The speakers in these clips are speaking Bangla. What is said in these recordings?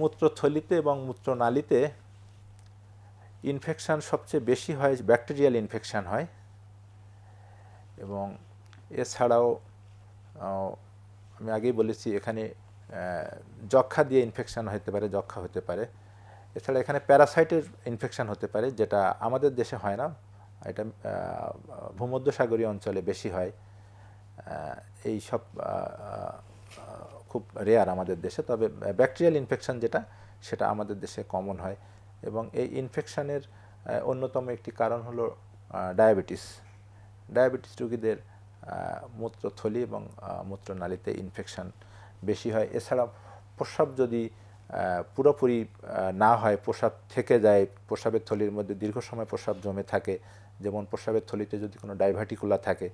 মূত্রথলিতে এবং মূত্রনালীতে ইনফেকশান সবচেয়ে বেশি হয় ব্যাকটেরিয়াল ইনফেকশান হয়। এবং এছাড়াও আমি আগেই বলেছি, এখানে যক্ষা দিয়ে ইনফেকশান হতে পারে যক্ষা হতে পারে। এছাড়া এখানে প্যারাসাইটের ইনফেকশান হতে পারে, যেটা আমাদের দেশে হয় না। এটা ভূমধ্যসাগরীয় অঞ্চলে বেশি হয়। এই সব খুব রেয়ার আমাদের দেশে, তবে ব্যাকটেরিয়াল ইনফেকশন যেটা, সেটা আমাদের দেশে কমন হয়। এবং এই ইনফেকশনের অন্যতম একটি কারণ হলো ডায়াবেটিস ডায়াবেটিস রোগীদের মূত্রথলি এবং মূত্রনালীতে ইনফেকশন বেশি হয়। এছাড়া প্রস্রাব যদি পুরোপুরি না হয়, প্রস্রাব থেকে যায়, প্রস্রাবের থলির মধ্যে দীর্ঘ সময় প্রস্রাব জমে থাকে, যেমন প্রস্রাবের থলিতে যদি কোনো ডাইভার্টিকুলা থাকে,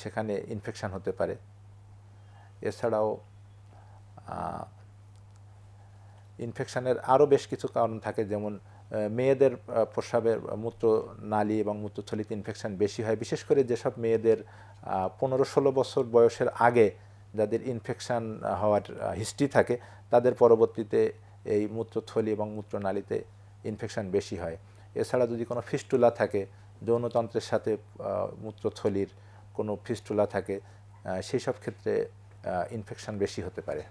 সেখানে ইনফেকশন হতে পারে। এছাড়াও ইনফেকশনের আরও বেশ কিছু কারণ থাকে, যেমন মেয়েদের প্রস্রাবের মূত্র নালী এবং মূত্রথলিতে ইনফেকশন বেশি হয়। বিশেষ করে যেসব মেয়েদের পনেরো ষোলো বছর বয়সের আগে যাদের ইনফেকশন হওয়ার হিস্ট্রি থাকে, তাদের পরবর্তীতে এই মূত্রথলি এবং মূত্রনালীতে ইনফেকশন বেশি হয়। এছাড়া যদি কোনো ফিস্টুলা থাকে, যৌনতন্ত্রের সাথে মূত্রথলির কোনো ফিস্টুলা থাকে সেই সব ক্ষেত্রে ইনফেকশন বেশি হতে পারে।